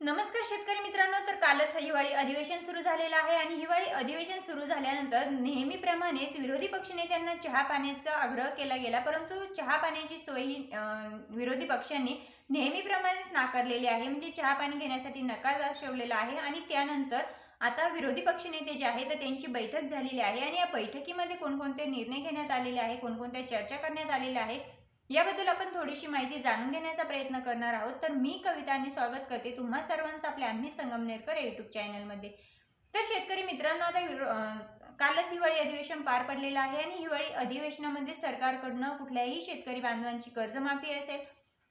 नमस्कार शेतकरी मित्रांनो तर कालच हिवाळी अधिवेशन सुरू झालेलं आहे आणि हिवाळी अधिवेशन सुरू झाल्यानंतर नेहमीप्रमाणेच विरोधी पक्षनेत्यांना चहा पाण्याचा आग्रह केला गेला परंतु चहा पाण्याची सोय ही विरोधी पक्षांनी नेहमीप्रमाणेच नाकारलेली आहे. म्हणजे चहा पाणी घेण्यासाठी नकार दर्शवलेला आहे आणि त्यानंतर आता विरोधी पक्षनेते जे आहे तर त्यांची बैठक झालेली आहे आणि या बैठकीमध्ये कोणकोणते निर्णय घेण्यात आलेले आहे कोणकोणत्या चर्चा करण्यात आलेल्या आहे याबद्दल आपण थोडीशी माहिती जाणून घेण्याचा प्रयत्न करणार आहोत. तर मी कविता आणि स्वागत करते तुम्हा सर्वांचं आपल्या आम्ही संगमनेरकर यूट्यूब चॅनलमध्ये तर शेतकरी मित्रांनो आता कालच हिवाळी अधिवेशन पार पडलेलं आहे आणि हिवाळी अधिवेशनामध्ये सरकारकडनं कुठल्याही शेतकरी बांधवांची कर्जमाफी असेल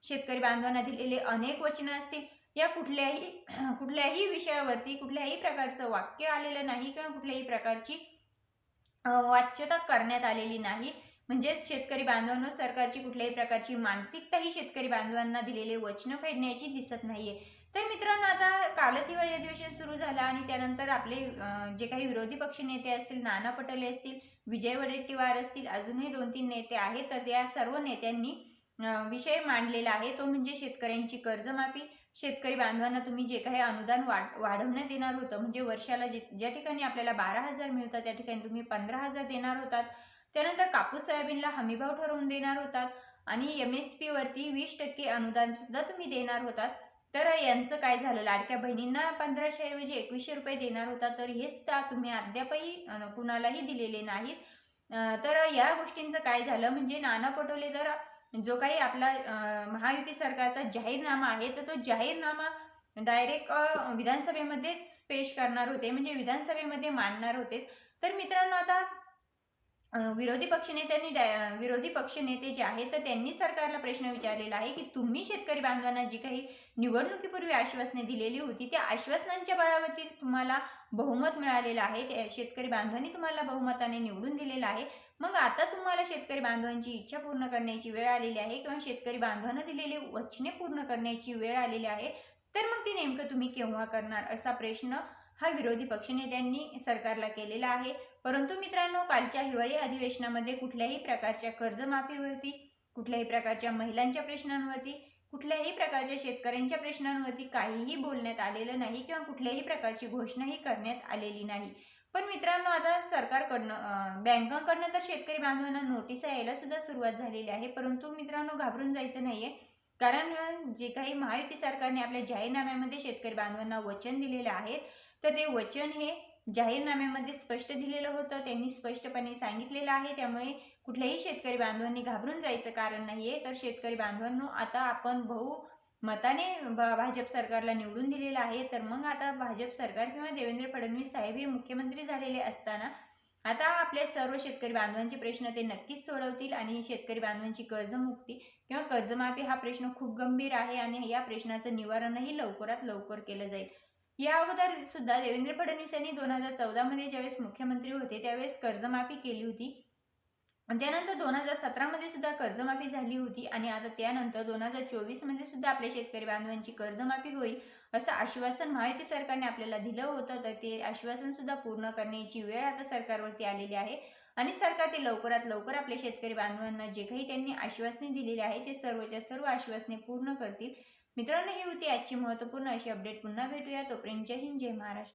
शेतकरी बांधवांना दिलेले अनेक वचनं असतील या कुठल्याही कुठल्याही विषयावरती कुठल्याही प्रकारचं वाक्य आलेलं नाही किंवा कुठल्याही प्रकारची वाच्यता करण्यात आलेली नाही. म्हणजेच शेतकरी बांधवांनो सरकारची कुठल्याही प्रकारची मानसिकता ही शेतकरी बांधवांना दिलेले वचनं फेडण्याची दिसत नाहीये. तर मित्रांनो आता कालच हिवाळी अधिवेशन सुरू झालं आणि त्यानंतर आपले जे काही विरोधी पक्ष नेते असतील नाना पटोले असतील विजय वडेट्टीवार असतील अजूनही दोन तीन नेते आहेत तर या सर्व नेत्यांनी विषय मांडलेला आहे. तो म्हणजे शेतकऱ्यांची कर्जमाफी. शेतकरी बांधवांना तुम्ही जे काही अनुदान वाढ वाढवण्यात येणार होतं म्हणजे वर्षाला जे ज्या ठिकाणी आपल्याला बारा हजार मिळतात त्या ठिकाणी तुम्ही पंधरा हजार देणार होतात. त्यानंतर कापूस सोयाबीनला हमीभाव ठरवून देणार होतात आणि एम एस पी वरती वीस टक्के अनुदान सुद्धा तुम्ही देणार होतात. तर यांचं काय झालं? लाडक्या बहिणींना पंधराशे ऐवजी एकवीसशे रुपये देणार होता. तर हे सुद्धा तुम्ही अद्यापही कुणालाही दिलेले नाहीत. तर या गोष्टींचं काय झालं? म्हणजे नाना पटोले तर जो काही आपला महायुती सरकारचा जाहीरनामा आहे तर तो जाहीरनामा डायरेक्ट विधानसभेमध्येच पेश करणार होते. म्हणजे विधानसभेमध्ये मांडणार होते. तर मित्रांनो आता विरोधी पक्षनेत्यांनी डाय- विरोधी पक्षनेते जे आहेत तर त्यांनी सरकारला प्रश्न विचारलेला आहे की तुम्ही शेतकरी बांधवांना जी काही निवडणुकीपूर्वी आश्वासने दिलेली होती त्या आश्वासनांच्या बळावरती तुम्हाला बहुमत मिळालेलं आहे. त्या शेतकरी बांधवांनी तुम्हाला बहुमताने निवडून दिलेलं आहे. मग आता तुम्हाला शेतकरी बांधवांची इच्छा पूर्ण करण्याची वेळ आलेली आहे किंवा शेतकरी बांधवांना दिलेली वचने पूर्ण करण्याची वेळ आलेली आहे तर मग ती नेमकं तुम्ही केव्हा करणार असा प्रश्न हा विरोधी पक्षनेत्यांनी सरकारला केलेला आहे. परंतु मित्रांनो कालच्या हिवाळी अधिवेशनामध्ये कुठल्याही प्रकारच्या कर्जमाफीवरती कुठल्याही प्रकारच्या महिलांच्या प्रश्नांवरती कुठल्याही प्रकारच्या शेतकऱ्यांच्या प्रश्नांवरती काहीही बोलण्यात आलेलं नाही किंवा कुठल्याही प्रकारची घोषणाही करण्यात आलेली नाही. पण मित्रांनो आता सरकारकडनं बँकांकडनं तर शेतकरी बांधवांना नोटीस यायला सुद्धा सुरुवात झालेली आहे. परंतु मित्रांनो घाबरून जायचं नाहीये. कारण जे काही महायुती सरकारने आपल्या जाहीरनाम्यामध्ये शेतकरी बांधवांना वचन दिलेले आहेत तर ते वचन हे जाहीरनाम्यामध्ये स्पष्ट दिलेलं होतं त्यांनी स्पष्टपणे सांगितलेलं आहे. त्यामुळे कुठल्याही शेतकरी बांधवांनी घाबरून जायचं कारण नाहीये. तर शेतकरी बांधवांनो आता आपण बहु मताने भाजप सरकारला निवडून दिलेलं आहे. तर मग आता भाजप सरकार किंवा देवेंद्र फडणवीस साहेब हे मुख्यमंत्री झालेले असताना आता आपल्या सर्व शेतकरी बांधवांचे प्रश्न ते नक्कीच सोडवतील आणि शेतकरी बांधवांची कर्जमुक्ती किंवा कर्जमाफी हा प्रश्न खूप गंभीर आहे आणि या प्रश्नाचं निवारणही लवकरात लवकर केलं जाईल. या अगोदर सुद्धा देवेंद्र फडणवीस यांनी दोन हजार चौदामध्ये ज्यावेळेस मुख्यमंत्री होते त्यावेळेस कर्जमाफी केली होती. त्यानंतर दोन हजार सतरामध्ये सुद्धा कर्जमाफी झाली होती आणि आता त्यानंतर दोन हजार चोवीसमध्ये सुद्धा आपल्या शेतकरी बांधवांची कर्जमाफी होईल असं आश्वासन महायुती सरकारने आपल्याला दिलं होतं. तर ते आश्वासन सुद्धा पूर्ण करण्याची वेळ आता सरकारवरती आलेली आहे आणि सरकार ते लवकरात लवकर आपल्या शेतकरी बांधवांना जे काही त्यांनी आश्वासने दिलेली आहे ते सर्वच्या सर्व आश्वासने पूर्ण करतील. मित्रांनो ही होती आजची महत्त्वपूर्ण अशी अपडेट पुन्हा भेटूया. तोपर्यंत जय हिंद जय महाराष्ट्र.